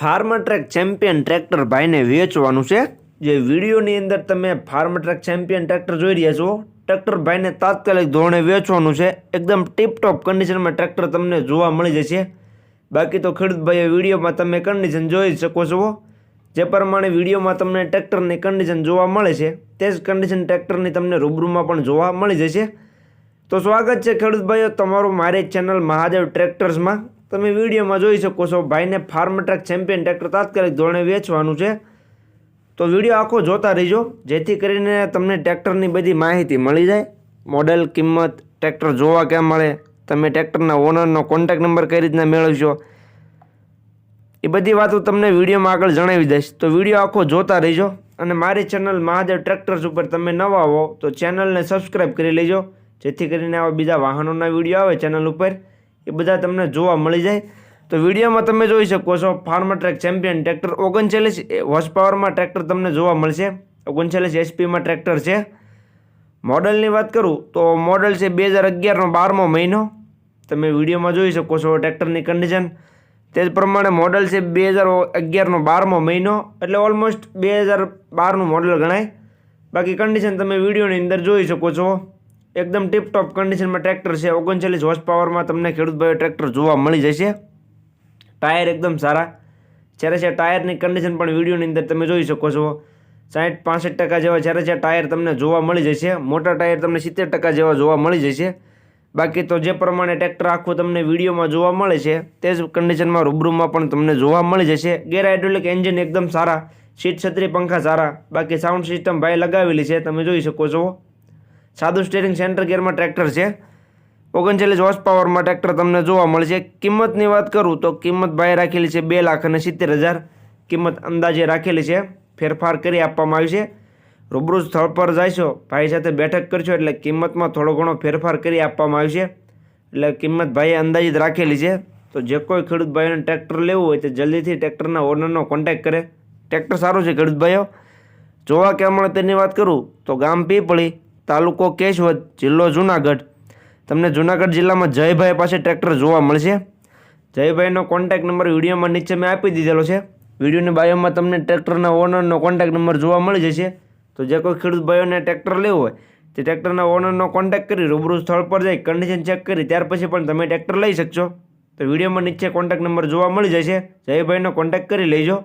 Farmer track champion tractor ભાઈને વેચવાનું છે. જે વિડીયોની અંદર તમે ફાર્મટ્રેક ચેમ્પિયન ટ્રેક્ટર જોઈ રહ્યા છો. ટ્રેક્ટર ભાઈને તાત્કાલિક ધોરણે વેચવાનું છે. એકદમ ટીપટોપ કન્ડિશનમાં ટ્રેક્ટર તમને જોવા મળી જશે. બાકી તો ખેડૂત ભાઈએ વિડીયોમાં તમે કન્ડિશન જોઈ શકો છો. જે પ્રમાણે વિડીયોમાં તમને ટ્રેક્ટરની કન્ડિશન જોવા મળે છે, તે જ કન્ડિશન ટ્રેક્ટરની તમને રૂબરૂમાં પણ જોવા મળી જશે. તો સ્વાગત છે ખેડૂત ભાઈઓ તમારું મારી ચેનલ મહાદેવ ટ્રેક્ટર્સમાં. તમે વિડીયોમાં જોઈ શકો છો, ભાઈને ફાર્મ ટ્રેક ચેમ્પિયન ટ્રેક્ટર તાત્કાલિક ધોરણે વેચવાનું છે. તો વીડિયો આખો જોતા રહીજો, જેથી કરીને તમને ટ્રેક્ટરની બધી માહિતી મળી જાય. મોડેલ કિંમત ટ્રેક્ટર જોવા ક્યાં મળે, તમે ટ્રેક્ટરના ઓનરનો કોન્ટેક નંબર કઈ રીતના મેળવશો, એ બધી વાતો તમને વિડીયોમાં આગળ જણાવી દઈશ. તો વીડિયો આખો જોતા રહીજો અને મારી ચેનલ મહાદેવ ટ્રેક્ટર્સ ઉપર તમે નવા હો, તો ચેનલને સબસ્ક્રાઈબ કરી લેજો, જેથી કરીને આવા બીજા વાહનોના વીડિયો આવે ચેનલ ઉપર. એ બધા તમને જોવા મળી જાય. તો વિડીયોમાં તમે જોઈ શકો છો ફાર્મ ટ્રેક ચેમ્પિયન ટ્રેક્ટર ઓગણચાલીસ હોર્સ પાવરમાં ટ્રેક્ટર તમને જોવા મળશે. ઓગણચાલીસ એચપીમાં ટ્રેક્ટર છે. મોડલની વાત કરું તો મોડલ છે બે હજાર અગિયારનો બારમો મહિનો. તમે વિડીયોમાં જોઈ શકો છો ટ્રેક્ટરની કન્ડિશન તે જ પ્રમાણે મોડલ છે બે હજાર અગિયારનો બારમો મહિનો. એટલે ઓલમોસ્ટ બે હજાર બારનું મોડલ ગણાય. બાકી કન્ડિશન તમે વિડીયોની અંદર જોઈ શકો છો. એકદમ ટીપટોપ કન્ડિશનમાં ટ્રેક્ટર છે. ઓગણચાલીસ હોર્સ પાવરમાં તમને ખેડૂતભાઈ ટ્રેક્ટર જોવા મળી જશે. ટાયર એકદમ સારા. જ્યારે છે ટાયરની કન્ડિશન પણ વિડીયોની અંદર તમે જોઈ શકો છો. સાઠ પાસઠ ટકા જેવા જ્યારે છે ટાયર તમને જોવા મળી જશે. મોટા ટાયર તમને સિત્તેર ટકા જેવા જોવા મળી જશે. બાકી તો જે પ્રમાણે ટ્રેક્ટર આખું તમને વિડીયોમાં જોવા મળે છે, તે જ કન્ડિશનમાં રૂબરૂમાં પણ તમને જોવા મળી જશે. ગેર હાઇડ્રોલિક એન્જિન એકદમ સારા. સીટ છત્રી પંખા સારા. બાકી સાઉન્ડ સિસ્ટમ ભાઈ લગાવેલી છે, તમે જોઈ શકો છો. સાદું સ્ટેરિંગ સેન્ટર ગિયરમાં ટ્રેક્ટર છે. ઓગણચાલીસ હોર્સ પાવરમાં ટ્રેક્ટર તમને જોવા મળશે. કિંમતની વાત કરું તો કિંમત ભાઈ રાખેલી છે બે લાખ અને સિત્તેર હજાર. કિંમત અંદાજે રાખેલી છે. ફેરફાર કરી આપવામાં આવી છે. રૂબરૂ સ્થળ પર જઈશો, ભાઈ સાથે બેઠક કરશો એટલે કિંમતમાં થોડો ઘણો ફેરફાર કરી આપવામાં આવશે એટલે કિંમત ભાઈએ અંદાજિત રાખેલી છે. તો જે કોઈ ખેડૂત ભાઈઓને ટ્રેક્ટર લેવું હોય તે જલ્દીથી ટ્રેક્ટરના ઓનરનો કોન્ટેક્ટ કરે. ટ્રેક્ટર સારું છે ખેડૂત ભાઈઓ. જોવા ક્યાં મળે તેની વાત કરું તો ગામ પીપળી તાલુકો કેશવદ, જિલ્લો જુનાગઢ. તમને જુનાગઢ જિલ્લામાં જયભાઈ પાસે ટ્રેક્ટર જોવા મળશે. જયભાઈનો કોન્ટેક્ટ નંબર વિડીયોમાં નીચે મેં આપી દીધેલો છે. વિડીયોની બાયોમાં તમને ટ્રેક્ટરના ઓનરનો કોન્ટેક્ટ નંબર જોવા મળી જશે. તો જે કોઈ ખેડૂત ભાઈઓને ટ્રેક્ટર લેવું હોય, તે ટ્રેક્ટરના ઓનરનો કોન્ટેક્ટ કરી રૂબરૂ સ્થળ પર જઈ કન્ડિશન ચેક કરી, ત્યાર પછી પણ તમે ટ્રેક્ટર લઈ શકશો. તો વિડીયોમાં નીચે કોન્ટેક્ટ નંબર જોવા મળી જશે. જયભાઈનો કોન્ટેક્ટ કરી લેજો.